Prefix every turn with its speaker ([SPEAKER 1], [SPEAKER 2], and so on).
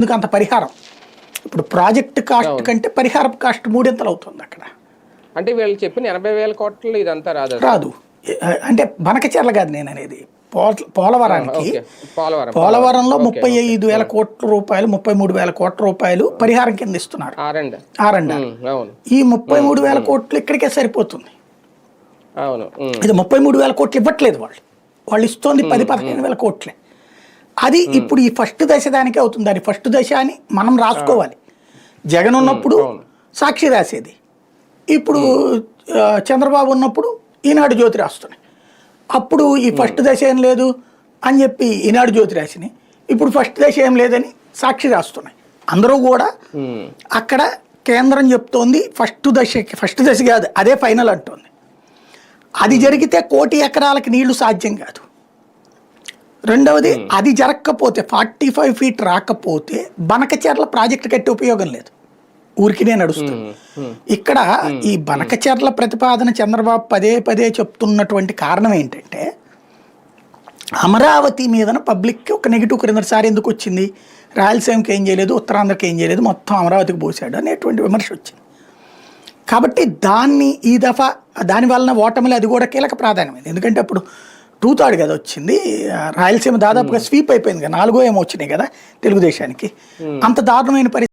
[SPEAKER 1] ఎందుకు అంత పరిహారం? ఇప్పుడు ప్రాజెక్ట్ కాస్ట్ కంటే పరిహారం కాస్ట్ మూడింతలు అవుతుంది అక్కడ?
[SPEAKER 2] అంటే వీళ్ళు చెప్పిన ఎనభై వేల కోట్లు ఇదంతా రాదు
[SPEAKER 1] రాదు. అంటే బనకచెర్ల కాదు నేను అనేది. పోల- పోలవరానికి పోలవరంలో ముప్పై ఐదు వేల కోట్ల రూపాయలు ముప్పై మూడు వేల కోట్ల రూపాయలు పరిహారం కింద ఇస్తున్నారు.
[SPEAKER 2] ఆరండి
[SPEAKER 1] ఈ ముప్పై మూడు వేల కోట్లు ఇక్కడికే సరిపోతుంది? ఇది ముప్పై మూడు వేల కోట్లు ఇవ్వట్లేదు వాళ్ళు. వాళ్ళు ఇస్తోంది పది పదిహేను వేల కోట్లే. అది ఇప్పుడు ఈ ఫస్ట్ దశ దానికే అవుతుంది. అది ఫస్ట్ దశ అని మనం రాసుకోవాలి. జగన్ ఉన్నప్పుడు సాక్షి రాసేది. ఇప్పుడు చంద్రబాబు ఉన్నప్పుడు ఈనాడు జ్యోతి రాస్తున్నాయి. అప్పుడు ఈ ఫస్ట్ దశ ఏం లేదు అని చెప్పి ఈనాడు జ్యోతి రాసినాయి. ఇప్పుడు ఫస్ట్ దశ ఏం లేదని సాక్షి రాస్తున్నాయి. అందరూ కూడా అక్కడ కేంద్రం చెప్తోంది ఫస్ట్ దశకి ఫస్ట్ దశ కాదు అదే ఫైనల్ అంటోంది. అది జరిగితే కోటి ఎకరాలకి నీళ్ళు సాధ్యం కాదు. రెండవది అది జరగకపోతే ఫార్టీ ఫైవ్ ఫీట్ రాకపోతే బనకచెర్ల ప్రాజెక్ట్ కట్టి ఉపయోగం లేదు. ఊరికినే నడుస్తుంది. ఇక్కడ ఈ బనకచెర్ల ప్రతిపాదన చంద్రబాబు పదే పదే చెప్తున్నటువంటి కారణం ఏంటంటే అమరావతి మీదన పబ్లిక్కి ఒక నెగిటివ్ క్రిందసారి ఎందుకు వచ్చింది? రాయలసీమకి ఏం చేయలేదు ఉత్తరాంధ్రకి ఏం చేయలేదు మొత్తం అమరావతికి పోసాడు అనేటువంటి విమర్శ వచ్చింది. కాబట్టి దాన్ని ఈ దఫా దాని వలన ఓటమిలో అది కూడా కీలక ప్రాధాన్యమైంది. ఎందుకంటే అప్పుడు టూ థర్డ్ కదా వచ్చింది. రాయలసీమ దాదాపుగా స్వీప్ అయిపోయింది కదా. నాలుగో ఏమో వచ్చినాయి కదా తెలుగుదేశానికి. అంత దారుణమైన పరిస్థితి